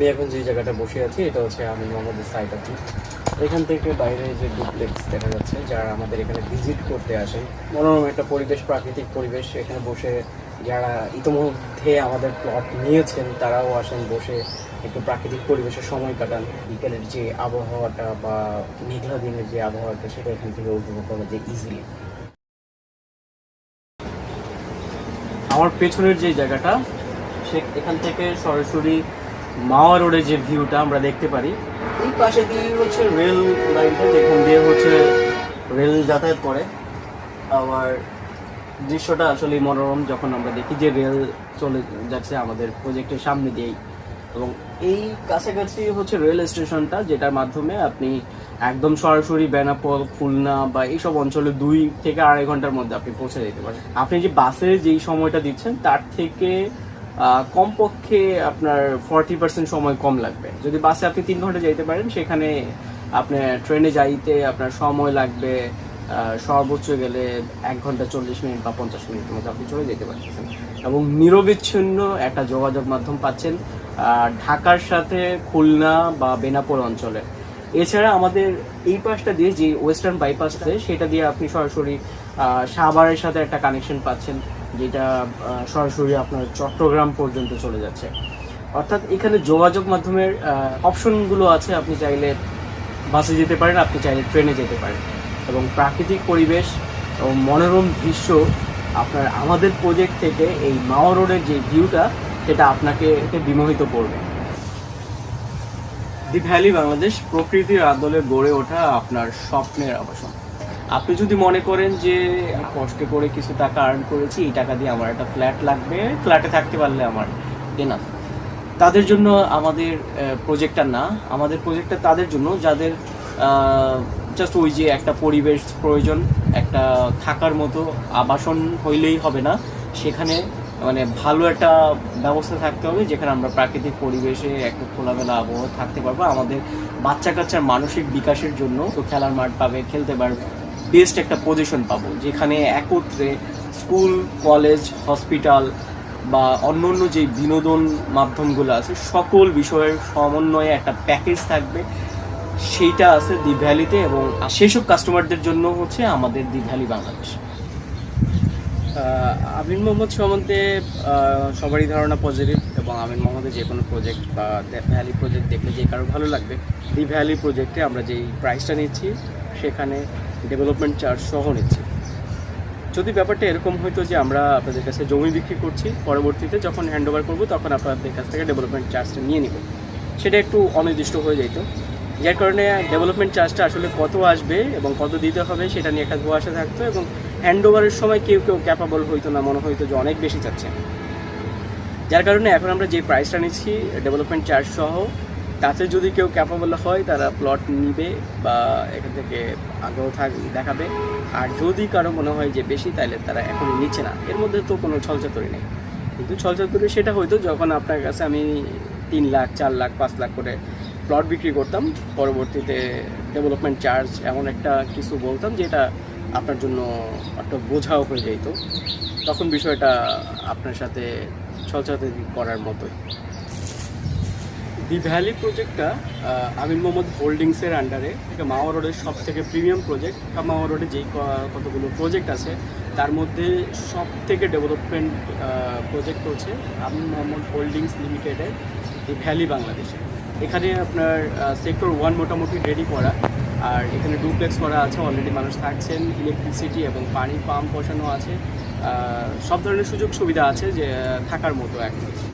আমি এখন যে জায়গাটা বসে আছি, এটা হচ্ছে আমি মোহাম্মদ সাইড আছি। এখান থেকে বাইরে যে ডুপ্লেক্স দেখা যাচ্ছে, যারা আমাদের এখানে ভিজিট করতে আসেন, মনোরম একটা পরিবেশ, প্রাকৃতিক পরিবেশ, এখানে বসে যারা ইতোমধ্যে আমাদের প্লট নিয়েছেন, তারাও আসেন বসে একটু প্রাকৃতিক পরিবেশে সময় কাটান। বিকেলের যে আবহাওয়াটা বা মেঘলা দিনের যে আবহাওয়াটা, সেটা এখান থেকে উপভোগ করা যায় ইজিলি আমার পেছনের যে জায়গাটা, সে এখান থেকে সরাসরি মাওয়া রোডের যে ভিউটা আমরা দেখতে পারি, এই পাশে দিয়ে হচ্ছে রেল লাইনটা, যেখান দিয়ে হচ্ছে রেল যাতায়াত করে। আবার দৃশ্যটা আসলে মনোরম যখন আমরা দেখি যে রেল চলে যাচ্ছে আমাদের প্রজেক্টের সামনে দিয়েই। এবং এই কাছাকাছি হচ্ছে রেল স্টেশনটা, যেটার মাধ্যমে আপনি একদম সরাসরি বেনাপল, খুলনা বা এইসব অঞ্চলে দুই থেকে আড়াই ঘণ্টার মধ্যে আপনি পৌঁছে যেতে পারেন। আপনি যে বাসে যেই সময়টা দিচ্ছেন, তার থেকে কমপক্ষে আপনার ফর্টি পার্সেন্ট সময় কম লাগবে। যদি বাসে আপনি তিন ঘণ্টা যাইতে পারেন, সেখানে আপনার ট্রেনে যাইতে আপনার সময় লাগবে সর্বোচ্চ গেলে এক ঘণ্টা চল্লিশ মিনিট বা পঞ্চাশ মিনিটের মধ্যে আপনি চলে যেতে পারতেছেন। এবং নিরবিচ্ছিন্ন একটা যোগাযোগ মাধ্যম পাচ্ছেন ঢাকার সাথে খুলনা বা বেনাপোল অঞ্চলে। এছাড়া আমাদের এই পাশটা দিয়ে যে ওয়েস্টার্ন বাইপাস আছে, সেটা দিয়ে আপনি সরাসরি সাভারের সাথে একটা কানেকশন পাচ্ছেন। যেটা সরাসরি আপনার চট্টগ্রাম পর্যন্ত চলে যাচ্ছে। অর্থাৎ এখানে যোগাযোগ মাধ্যমের অপশনগুলো আছে, আপনি চাইলে বাসে যেতে পারেন, আপনি চাইলে ট্রেনে যেতে পারেন। এবং প্রাকৃতিক পরিবেশ এবং মনোরম দৃশ্য আপনার, আমাদের প্রজেক্ট থেকে এই মাওয়া রোডের যে ভিউটা সেটা আপনাকে বিমোহিত করবে। দি ভ্যালি বাংলাদেশ প্রকৃতির আদলে গড়ে ওঠা আপনার স্বপ্নের আবাসন। আপনি যদি মনে করেন যে কষ্ট করে কিছু টাকা আর্ন করেছি, এই টাকা দিয়ে আমার একটা ফ্ল্যাট লাগবে ফ্ল্যাটে থাকতে পারলে আমার এনাফ তাদের জন্য আমাদের প্রজেক্টটা না, আমাদের প্রজেক্টটা তাদের জন্য, যাদের জাস্ট ওই যে একটা পরিবেশ প্রয়োজন, একটা থাকার মতো আবাসন হইলেই হবে না, সেখানে মানে ভালো একটা ব্যবস্থা থাকতে হবে, যেখানে আমরা প্রাকৃতিক পরিবেশে একটা খোলামেলা আবহাওয়া থাকতে পারব। আমাদের বাচ্চা কাচ্চার মানসিক বিকাশের জন্য তো খেলার মাঠ পাবে, খেলতে পারবে। বেস্ট একটা পজিশন পাবো, যেখানে একত্রে স্কুল কলেজ হসপিটাল বা অন্য অন্য যে বিনোদন মাধ্যমগুলো আছে, সকল বিষয়ের সমন্বয়ে একটা প্যাকেজ থাকবে। সেইটা আছে দি ভ্যালিতে এবং সেসব কাস্টমারদের জন্য হচ্ছে আমাদের দি ভ্যালি বাংলাদেশ আমিন মোহাম্মদ সম্বন্ধে সবারই ধারণা পজিটিভ এবং আমিন মোহাম্মদের যে কোনো প্রজেক্ট বা ভ্যালি প্রজেক্ট দেখলে যে কারও ভালো লাগবে দি ভ্যালি প্রজেক্টে আমরা যেই প্রাইসটা নিচ্ছি, সেখানে ডেভেলপমেন্ট চার্জ সহ নিচ্ছি। যদি ব্যাপারটা এরকম হইতো যে আমরা আপনাদের কাছে জমি বিক্রি করছি, পরবর্তীতে যখন হ্যান্ড ওভার করব, তখন আপনাদের কাছ থেকে ডেভেলপমেন্ট চার্জটা নিয়ে নিব। সেটা একটু অনির্দিষ্ট হয়ে যেত যার কারণে ডেভেলপমেন্ট চার্জটা আসলে কত আসবে এবং কত দিতে হবে সেটা নিয়ে একটা ধোয়াশা থাকতো এবং হ্যান্ড ওভারের সময় কেউ কেউ ক্যাপাবল হইতো না, মনে হইতো যে অনেক বেশি চাচ্ছে। যার কারণে এখন আমরা যে প্রাইসটা নিচ্ছি ডেভেলপমেন্ট চার্জ সহ তাতে যদি কেউ ক্যাপাবল হয়, তারা প্লট নিবে বা এখান থেকে আগ্রহ থাক, দেখাবে। আর যদি কারও মনে হয় যে বেশি, তাহলে তারা এখনই নিচ্ছে না। এর মধ্যে তো কোনো ছলচাতুরি নেই। কিন্তু ছলচাতুরি সেটা হয়তো যখন আপনার কাছে আমি তিন লাখ, চার লাখ, পাঁচ লাখ করে প্লট বিক্রি করতাম, পরবর্তীতে ডেভেলপমেন্ট চার্জ এমন একটা কিছু বলতাম যেটা আপনার জন্য একটা বোঝাও হয়ে যেত তখন বিষয়টা আপনার সাথে ছলচাতুরি করার মতোই। দি ভ্যালি প্রজেক্টটা আমিন মোহাম্মদ হোল্ডিংসের আন্ডারে এটা মাওয়া রোডের সব থেকে প্রিমিয়াম প্রজেক্ট মাওয়া রোডে যেই কতগুলো প্রজেক্ট আছে, তার মধ্যে সব থেকে ডেভেলপমেন্ট প্রজেক্ট হচ্ছে আমিন মোহাম্মদ হোল্ডিংস লিমিটেডের দি ভ্যালি বাংলাদেশে এখানে আপনার সেক্টর ওয়ান মোটামুটি রেডি করা। আর এখানে ডুপ্লেক্স করা আছে অলরেডি মানুষ থাকছেন। ইলেকট্রিসিটি এবং পানি পাম্প বসানো আছে। সব ধরনের সুযোগ সুবিধা আছে যে থাকার মতো এখন।